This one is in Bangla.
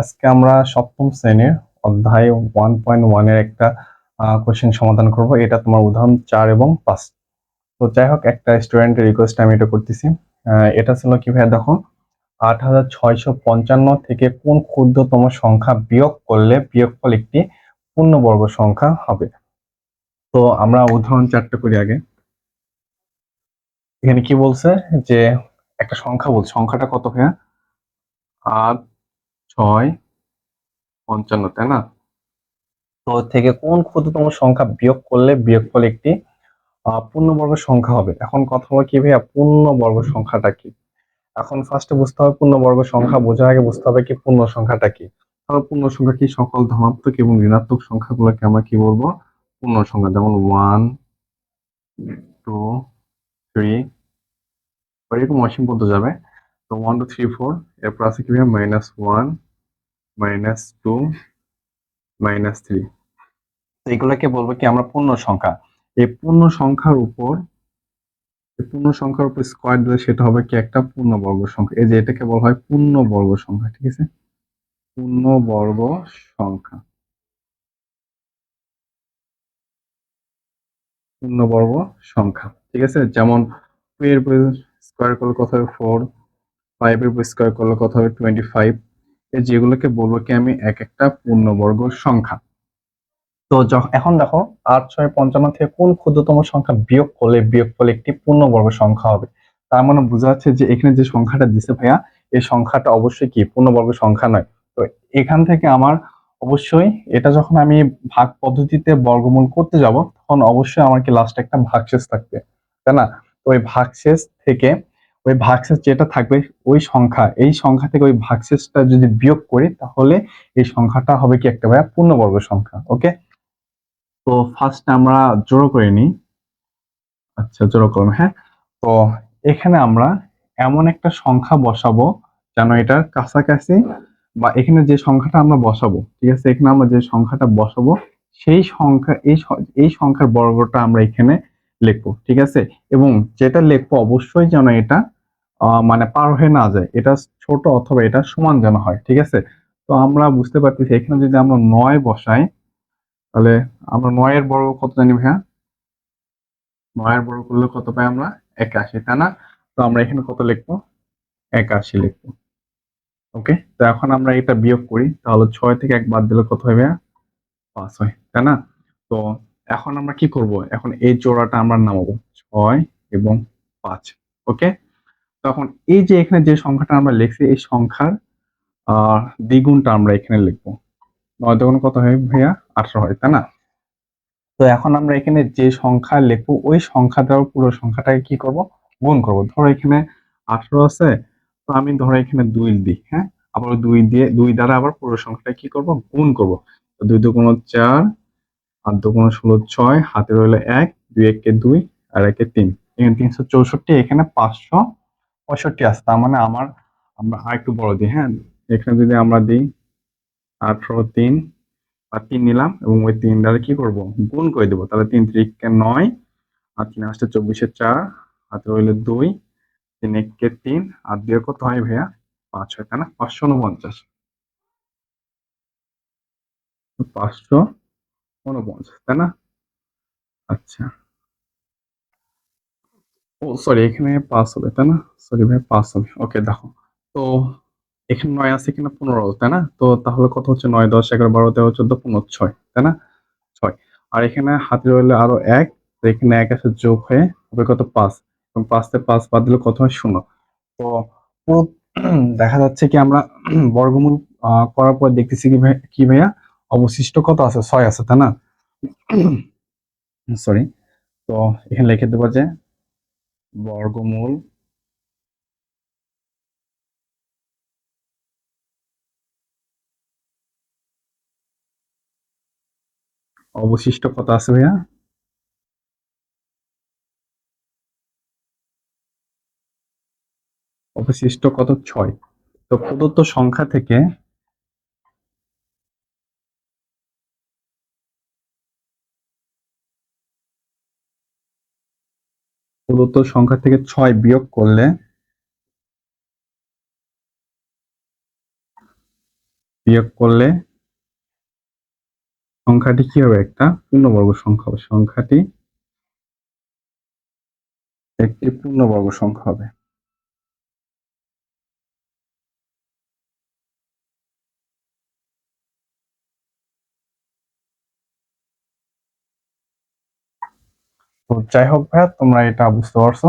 আজকে আমরা সপ্তম শ্রেণির অধ্যায় ওয়ান পয়েন্ট ওয়ানের একটা কোশ্চেন সমাধান করব। এটা তোমার উদাহরণ চার এবং পাঁচ। তো যাই হোক, একটা স্টুডেন্টের রিকোয়েস্ট আমি এটা করতেছি। এটা ছিল কি ভাইয়া, দেখো? আট হাজার ছয়শো পঞ্চান্ন থেকে কোন ক্ষুদ্রতম সংখ্যা বিয়োগ করলে বিয়োগফল একটি পূর্ণবর্গ সংখ্যা হবে? তো আমরা উদাহরণ চারটা করি আগে। এখানে কি বলছে? যে একটা সংখ্যা বলছে। সংখ্যাটা কত ভাইয়া? আট ছয় পঞ্চান্ন তাই না? তো থেকে কোন ক্ষুদ্রতম সংখ্যা বিয়োগ করলে বিয়োগফল একটি আহ, পূর্ণবর্গ সংখ্যা হবে? এখন কথা হলো কি ভাইয়া পূর্ণবর্গ সংখ্যাটা কি? এখন ফার্স্টে বুঝতে হবে পূর্ণবর্গ সংখ্যা বোঝার আগে বুঝতে হবে কি পূর্ণ সংখ্যাটা কি? তাহলে পূর্ণ সংখ্যা কি? সকল ধনাত্মক এবং ঋণাত্মক সংখ্যাগুলোকে আমরা কি বলব? পূর্ণ সংখ্যা যেমন ওয়ান টু থ্রি এরকম অসীম পর্যন্ত যাবে। তো ওয়ান টু থ্রি ফোর এরপর আছে কি minus one minus two minus three. এগুলোকে বলব কি আমরা পূর্ণ সংখ্যা। এই পূর্ণ সংখ্যার উপর পূর্ণ সংখ্যার উপর স্কোয়ার দিলে সেটা হবে কি একটা পূর্ণবর্গ সংখ্যা। এই যে এটাকে বলা হয় পূর্ণবর্গ সংখ্যা ঠিক আছে? পূর্ণবর্গ সংখ্যা। পূর্ণবর্গ সংখ্যা ঠিক আছে? যেমন টু এর উপর স্কোয়ার করলে কত হবে? ফোর ফাইভ এর স্কোয়ার করলে কত হবে? টোয়েন্টি ফাইভ যেগুলোকে বলব কি আমি এক একটা পূর্ণবর্গ সংখ্যা। তো এখন দেখো, আট, ছয়, পঞ্চান্ন থেকে কোন ক্ষুদ্রতম সংখ্যা বিয়োগ করলে বিয়োগ করলে একটি পূর্ণবর্গ সংখ্যা হবে? তার মানে বোঝা যাচ্ছে যে এখানে যে সংখ্যাটা দিছে ভাইয়া, এই সংখ্যাটা অবশ্যই কি পূর্ণবর্গ সংখ্যা নয়। তো এখান থেকে আমার অবশ্যই এটা যখন আমি ভাগ পদ্ধতিতে বর্গমূল করতে যাব, তখন অবশ্যই আমার কি লাস্টে একটা ভাগশেষ থাকবে, তাই না? তো ওই ভাগশেষ থেকে ওই ভাগশেষ যেটা থাকবে, ওই সংখ্যা, এই সংখ্যা থেকে ওই ভাগশেষটা যদি বিয়োগ করি, তাহলে এই সংখ্যাটা হবে কি একটা ভাইয়া পূর্ণবর্গ সংখ্যা ওকে তো ফার্স্ট আমরা জোড়ো করে নিই। আচ্ছা জোড়ো করলাম হ্যাঁ? তো এখানে আমরা এমন একটা সংখ্যা বসাবো যেন এটার কাছাকাছি বা এখানে যে সংখ্যাটা আমরা বসাবো, ঠিক আছে? এখানে আমরা যে সংখ্যাটা বসাবো, সেই সংখ্যা, এই এই সংখ্যার বর্গটা আমরা এখানে লিখব, ঠিক আছে? এবং যেটা লিখব অবশ্যই যেন এটা মানে পার হয়ে না যায়। এটা ছোট অথবা এটা সমান যেন হয়, ঠিক আছে? তো আমরা বুঝতে পারতেছি, এখানে যদি আমরা নয় বসাই, তাহলে আমরা নয়ের বর্গ কত জানি ভাইয়া? নয়ের বর্গ করলে কত পাই আমরা? একাশি, তাই না? তো আমরা এখানে কত লিখব? একাশি লিখব। ওকে? তো এখন আমরা এটা বিয়োগ করি, তাহলে ছয় থেকে এক বাদ দিলে কত হয় ভাইয়া? পাঁচ হয়, তাই না? তো এখন আমরা কি করব? এখন এই জোড়াটা আমরা নামাবো, ছয় এবং পাঁচ, ওকে? তখন এই যে এখানে যে সংখ্যাটা আমরা লিখছি, এই সংখ্যার দ্বিগুণটা আমরা এখানে লিখব। নয় দ্বিগুণ কত হয় ভাইয়া? আঠারো হয়, তাই না? তো এখন আমরা এখানে যে সংখ্যা লিখব, ওই সংখ্যা দ্বারা পুরো সংখ্যাটাকে কি করব? গুণ করব। ধরো এখানে আঠারো আছে, তো আমি ধরো এখানে দুই দিই হ্যাঁ? আবার দুই দিয়ে, দুই দ্বারা আবার পুরো সংখ্যাটা কি করব? গুণ করব। দুই দুগুণ চার, আর দুগুণ ষোলো ছয়, হাতে রইল এক, দুই একে দুই, আর একে তিন। এখানে তিনশো চৌষট্টি, এখানে পাঁচশো পঁয়ষট্টি আছে, তার মানে আমার, আমরা আর একটু বড় দিই হ্যাঁ? এখানে যদি আমরা দিই আঠারো, তিন, আর তিন নিলাম এবং ওই তিন দ্বারা কি করব? গুণ করে দেবো, তাহলে তিন ত্রিকে নয়, আর তিন আসতে চব্বিশে চার হাতে রইল দুই, তিন একে তিন, আর দুই কত হয় ভাইয়া? পাঁচ হয়, তাই না? পাঁচশো উনপঞ্চাশ। পাঁচশো উনপঞ্চাশ, তাই না? আচ্ছা। ও সরি এখানে পাঁচ হবে, তাই না? সরি ভাই পাঁচ হবে। ওকে দেখো। তো এখানে নয় আছে কিনা? পনেরো, তাই না? তো তাহলে কত হচ্ছে? নয়, দশ, এগারো, বারো, তেরো, চোদ্দ, পনেরো, ছয়, তাই না? ছয়। আর এখানে হাতে রইলে আরও এক, তো এখানে এক আছে যোগ হয়ে হবে কত? পাঁচ। এবং পাঁচতে পাঁচ বাদ দিলে কত হয়? শূন্য। তো দেখা যাচ্ছে কি আমরা বর্গমূল করার পর দেখতেছি কি কি ভাইয়া? অবশিষ্ট কত আছে? ছয় আছে, তাই না? সরি তো এখানে লিখে দেবো যে বর্গমূল অবশিষ্ট কত আছে ভাইয়া? অবশিষ্ট কত? ছয়। তো প্রদত্ত সংখ্যা থেকে প্রদত্ত সংখ্যা থেকে ছয় বিয়োগ করলে বিয়োগ করলে সংখ্যাটি কি হবে একটা? পূর্ণবর্গ সংখ্যা হবে। সংখ্যাটি একটি পূর্ণবর্গ সংখ্যা হবে। তো যাই হোক ভাইয়া তোমরা এটা বুঝতে পারছ।